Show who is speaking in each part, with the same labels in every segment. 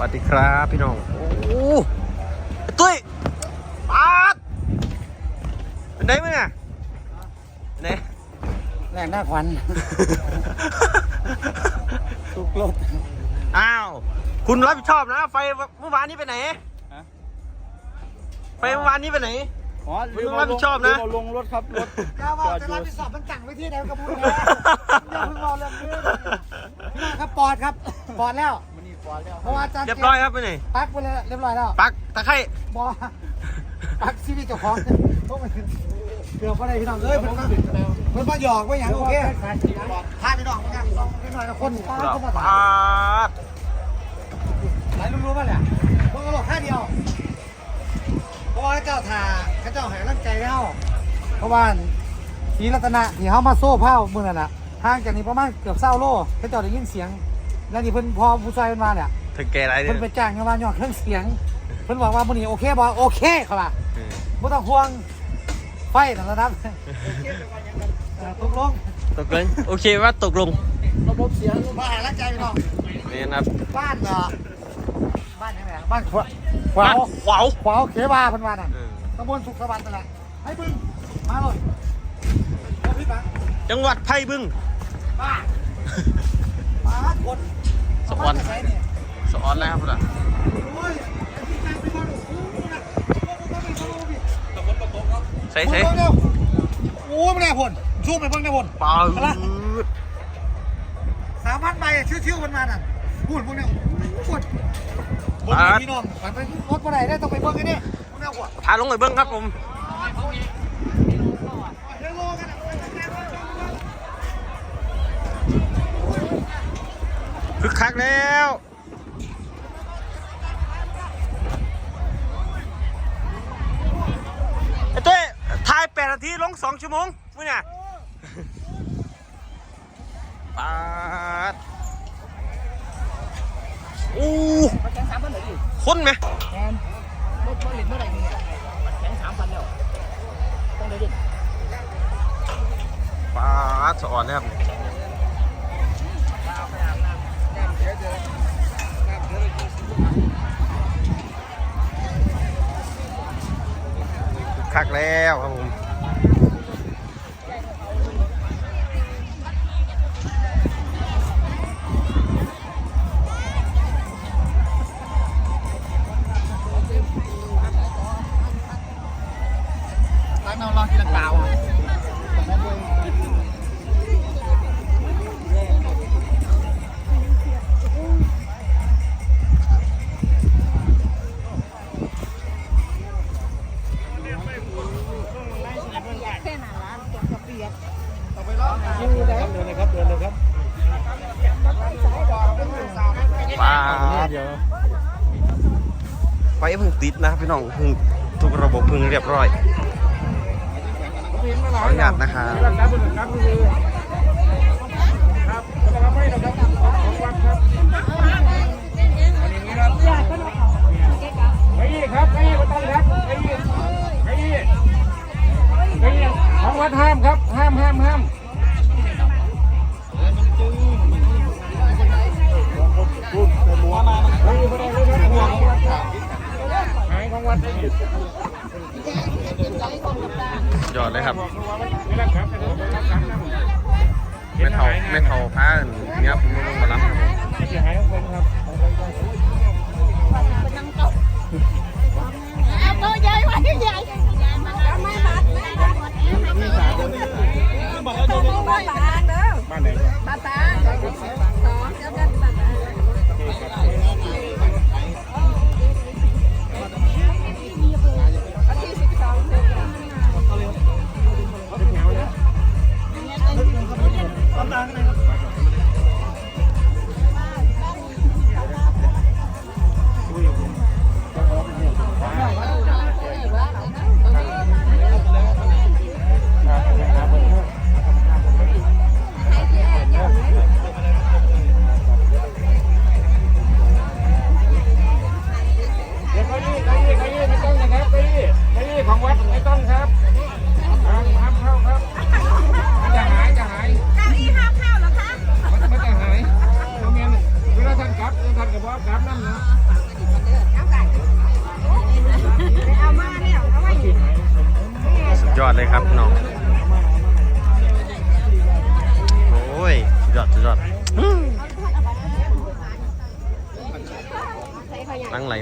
Speaker 1: วัสดีครับพี่น้อง โอ้โหตุ้ยปาดเป็นไงมึงอะเป็นไง
Speaker 2: แรงหน้าควันตุกรถ
Speaker 1: อ้าว คุณรับผิดชอบนะ ไฟเมื่อวานนี้ไปไหน
Speaker 2: ฮะ
Speaker 1: ไฟเมื่อวานนี้ไปไหน
Speaker 2: อ๋อ
Speaker 1: มึงต้องรับผิดชอบนะ
Speaker 2: ลืมเาลงรถครับรถ
Speaker 3: ก้าว
Speaker 2: จ
Speaker 3: ว่า
Speaker 2: อด
Speaker 3: จะ
Speaker 2: อยู่
Speaker 3: รับผิดชอบมันจังไว้ที่ไหนก็พูดแล้วอย่าเพิ่งรอเรื่องนี้พี่น้องครับปอดครับปอดแล้ว
Speaker 2: มันนี่ ก่อนแล้ว
Speaker 3: เพราะว่าอาจารย์
Speaker 1: เรียบร้อยครับไปไหน
Speaker 3: ปักไปเลยเรียบร้อยแล้ว
Speaker 1: ปักตะไคร้
Speaker 3: บอปักชีวิตเจ้าของพวกมันเกือบอะไรพี่น้องเอ้ยมันมามันมาหยอกไว้อย่างโอเคพาพี่น้องมากันพี่น้องกับคนตาเข้ามา
Speaker 1: ป
Speaker 3: ตาา
Speaker 1: ด
Speaker 3: ไหนลุงรู้ป่ะเนี่ยพวกกระโหลกแค่เดียวเพราะว่าเจ้าถ่าเขาเจ้าหายร่างใจแล้วเพราะว่าศรีรัตนะที่เขามาโซ่เผาเมื่อนั้นน่ะห่างจากนี้ประมาณเกือบเศร้าโลเขาเจ้าได้ยินเสียง แล้วนี่เพิ่นพอผู้ชายเพิ่นมาเนี่ย
Speaker 1: ถึงแกอะไรเนี่
Speaker 3: เพิ่
Speaker 1: ย
Speaker 3: นไปจ้างกันมายอดเครื่องเสียง เพิ่นบอกว่ามื้อนี้โอเคบ่โอเคครับว่า
Speaker 1: เออ
Speaker 3: บ่ต้องห่วงไฟนั่นระดับเออตกลง
Speaker 1: ตกลงโอเคว่าตกลง
Speaker 3: ระบบเสียงมาหาร่างใจพี่น้อง
Speaker 1: นี่นะครับ
Speaker 3: บ้านเนาะบ้านยังไงอะบ้านขวาข
Speaker 1: บ้าา
Speaker 3: นว
Speaker 1: ขวาว
Speaker 3: ขวาวเขวาเพิ่นว่านั่น
Speaker 1: เออ
Speaker 3: ตำบลสุขสวัสดิ์นั่นแหละให้บึ้งมาเลยเอาพี่ปัง
Speaker 1: จังหวัดไผ่บึง
Speaker 3: ป้า ป้าคน
Speaker 1: สวรรค์
Speaker 3: เอามาจากไหเนี่ย
Speaker 1: สอนแล้วครับพุ่นอะ
Speaker 3: โอ้ยไอ้ที่กลางเป็นบ้านโอ้โหนะโอ้โหต้องไปทะลุพี่
Speaker 1: ใส่
Speaker 3: โอ้
Speaker 1: ใส่
Speaker 3: ยเร็วโอ้ยไม่ได้ผลชูไปเบิ่งได้ผล
Speaker 1: ปาด
Speaker 3: สามพันใบชิวๆมันมาน่ะพูดพวกเนี้ยพูดบนพี่น้องไปไปรถบ่ได้ได้ต้องไปเบิ่งกันนี่พวกเนี้ยหัว
Speaker 1: พาลงไปเบิ้งครับผม
Speaker 3: เดี๋ยวโลกันอะ
Speaker 1: คึกคักแล้วไอ้เต้ถ่ายแปดนาทีลงสองชั่วโมงมึงเนี่ยปาดอู้
Speaker 2: มาแข่งสามพันเลยดิ
Speaker 1: คนไหม
Speaker 2: แอนรถผลิตเมื่อไหร่เนี่ยแข่งสามพันแล้วต้องได้ดิ
Speaker 1: ปาดสะอ่อนนะครับ คักแล้วครับผมา
Speaker 2: ด
Speaker 1: ไฟเพิ่งติดนะพี่น้องเพิ่งทุกระบบเพิ่งเรียบร้อยขออนุญาตนะครับ
Speaker 2: ครับครับครับคือครับครับไม่นะครับ ของวัดได้หยุดย
Speaker 1: อดเลยครับ
Speaker 2: ไม่
Speaker 1: เท่าไม่เท่าผ้าเนี้ยผมลงมาล้ำครับผม
Speaker 2: เสียหายคนครับ
Speaker 4: เอาตัวใหญ่ไว้ใหญ่ไมบัตรไม่ได้หมดเองไม่บานตาเด้อ
Speaker 2: บ้านไหน
Speaker 4: บ้านตาสองเจ้าเดินบ้านตา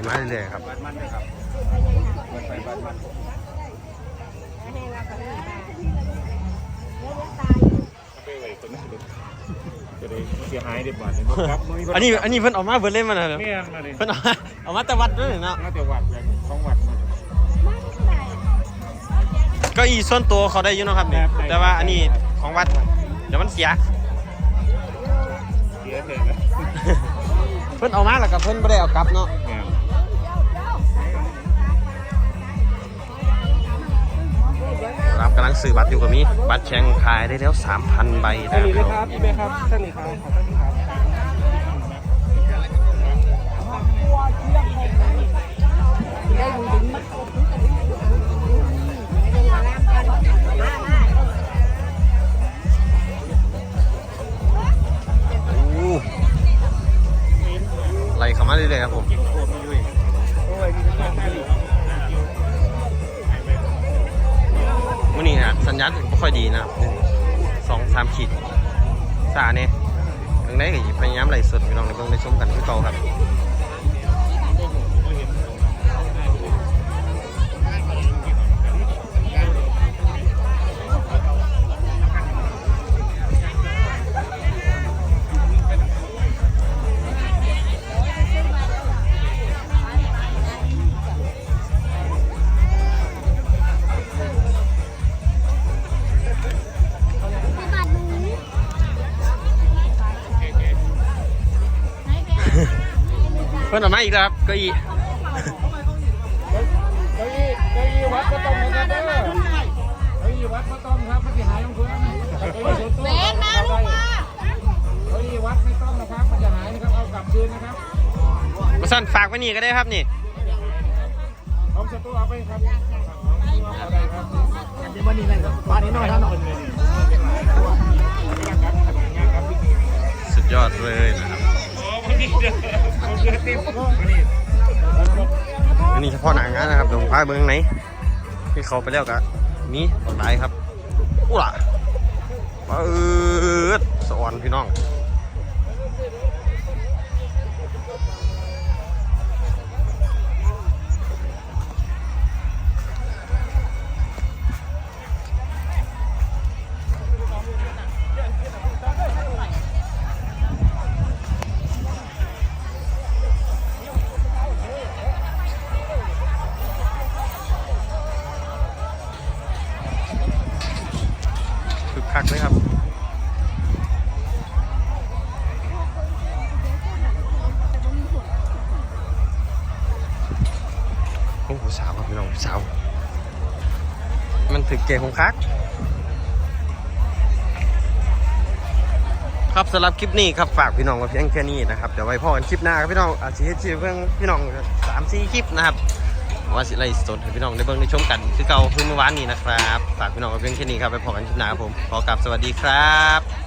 Speaker 2: มาเรื่
Speaker 4: อ
Speaker 2: ย
Speaker 1: ๆครับ
Speaker 2: บ้านมันเลยครับไปบ้านมันไปไว้ตัวนั้นจะได้เสียหายเด็ดบาทเนี่ยครับ
Speaker 1: อันนี้อันนี้เพิ่นออกมาเพิ่นเล่นมาแล้ว
Speaker 2: เนี่ยมาเลย
Speaker 1: เพิ่นเอามาเอามาแต่วัดด้วยเนาะ
Speaker 2: น่วัดแบบของวัดมา
Speaker 1: ก็อีส่วนตัวเขาได้อยู่นะครับเนี่
Speaker 2: ครับได้
Speaker 1: แต่ว่าอันนี้ของวัดเดี๋ยวมันเสีย
Speaker 2: เสียเลยนะ
Speaker 1: เพิ่นเอามาแล้วก็เพิ่นบ่ได้เอากลับเนาะ กำลังซื้อบัตรอยู่กับมีบัตรแข่งขายได้แล้ว 3,000 ใบนะ
Speaker 2: นี่
Speaker 1: ค
Speaker 2: เลย
Speaker 1: รับ
Speaker 2: ครับพี่เบ้ครับท่านนี่ครับขอบคุณครับ
Speaker 1: โอ้ไล่เข้ามาเรื่อยๆครับผม สัญญาณไม่ค่อยดีนะครับนี่สองสามขีดสาเนี่ยทางไหนก็พยายามไล่สดพี่น้องในเบิ่งในชมกันที่เก่าครับ พิ่นออกมาอีกแล้วครับเก็อี
Speaker 2: เก้าอี้เก้าอี้วัดก็ต้องนะครับเด้อเก้าอี้วัดก็ต้องครับมันจะหายของเพื่อนเก้าอี้ส่วนตัว
Speaker 4: เบนมาลูกมา
Speaker 2: เก้าอี้วัดไม่ต้องนะครับมันจะหายนะครับเอากลับคืนนะครับ
Speaker 1: มาสั่นฝากไว้นี่ก็ได้ครับนี่
Speaker 2: ของสตูเอาไปครับเอาได้ครับ
Speaker 3: เดี๋ยววันนี้เลยบ้านนี้น้อยเท่าหน่อย
Speaker 1: สุดยอดเลยนะครับ
Speaker 2: วั นี่เดือดเดือดเต็มวันนี้
Speaker 1: อันนี้เฉพาะหนังานนะครับเดี๋ยวผมพาไปเบิ่งข้างไหนที่เขาไปแล้วก็มีตอนตายครับอุ้ล่ะปืดสวรรค์พี่น้อง คึกคักเลยครับโอ้โหสาวครับพี่น้องสาวมันถึกเกของคักครับสำหรับคลิปนี้ครับฝากพี่น้องไว้เพียงแค่นี้นะครับเดี๋ยวไว้พอกันคลิปหน้าครับพี่น้องอาจจะเชีวิตเพื่อนพี่น้องสามสี่คลิปนะครับ ว่าสิไล่สดให้พี่น้องได้เบิ่งได้ชมกัน คือเก่าคือเมื่อวานนี้นะครับ ฝากพี่น้องไว้เพียงแค่นี้ครับ ไปพอกันคลิปหน้าครับผม ขอกลับสวัสดีครับ